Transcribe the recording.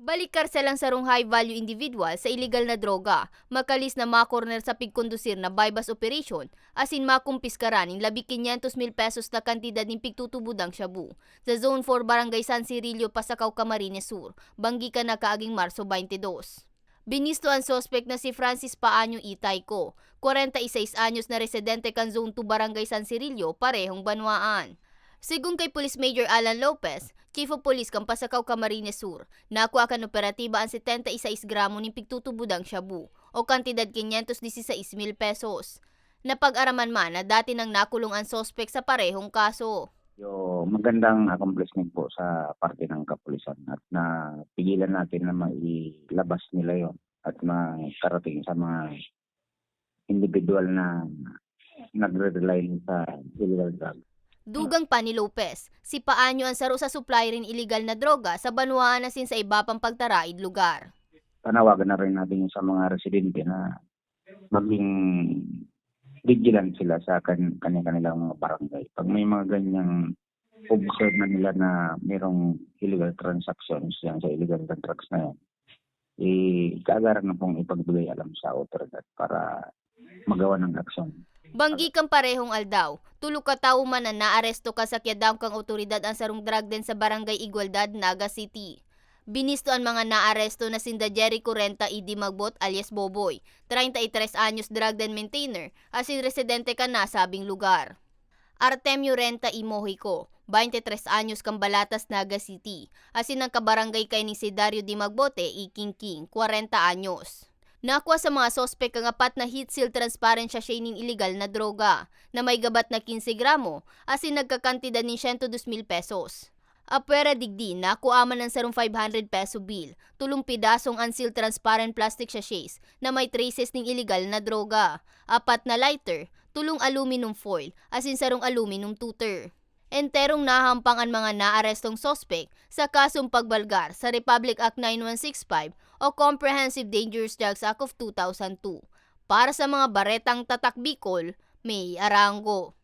Balik karselang sarong high-value individual sa illegal na droga, makalis na makorner sa pigkondusir na bypass operation, asin makumpiskaran ng 1,500 mil pesos na kantidad ng pigtutubudang shabu. Sa Zone 4 Barangay San Cirillo, Pasakaw, Camarines Sur, banggi ka na kaaging Marso 22. Binisto ang sospek na si Francis Paanyo Itayco, 46 anyos na residente kan Zone 2 Barangay San Cirillo, parehong banwaan. Sigun kay Police Major Alan Lopez, Chief of Police kang Pasakaw Camarines Sur, nakuha kan operatiba ang 76 gramo ng pigtutubudang shabu o kantidad 516 mil pesos. Napag-araman man na dati nang nakulong ang sospek sa parehong kaso. Yo, magandang accomplishment po sa parte ng kapulisan at na pigilan natin na mailabas nila yon at makarating sa mga individual na nagre-rely sa illegal drugs. Dugang pa ni Lopez, si Paanyo ang saro sa supply rin illegal na droga sa Banwaan asin sa iba pang pagtaraid lugar. Panawagan na rin natin yung sa mga residente na maging vigilant sila sa kan kanilang mga barangay. Pag may mga ganyang observe na nila na mayroong illegal transactions yan sa illegal drugs na yan, eh, kaagaran na pong ipagbigay alam sa otoridad para magawa ng aksyon. Banggi kang parehong aldaw, tulog ka tao man na naaresto ka sa kiyadam kang otoridad ang sarong drug den sa Barangay Igualdad, Naga City. Binisto ang mga naaresto na sinda Jerry Correnta Idi Magbot alias Boboy, 33 anyos drug den maintainer, asin residente ka na sabing lugar. Artemio Renta Imohico, 23 anyos kang Balatas, Naga City, asin ang kabarangay kay ni si Dario Di Magbote, Iking King, 40 anyos. Nakuha sa mga sospek ang apat na heat seal transparent sachet ng illegal na droga na may gabat na 15 gramo asin nagkakantidad ng 102 mil pesos. Apwera digdi nakuha man ng sarong 500 peso bill, tulong pidasong unsealed transparent plastic sachets na may traces ng illegal na droga, apat na lighter, tulong aluminum foil, asin sarong aluminum tutor. Enterong nahampang ang mga naarestong sospek sa kasong pagbalgar sa Republic Act 9165 o Comprehensive Dangerous Drugs Act of 2002. Para sa mga baretang tatak Bicol, may Arango.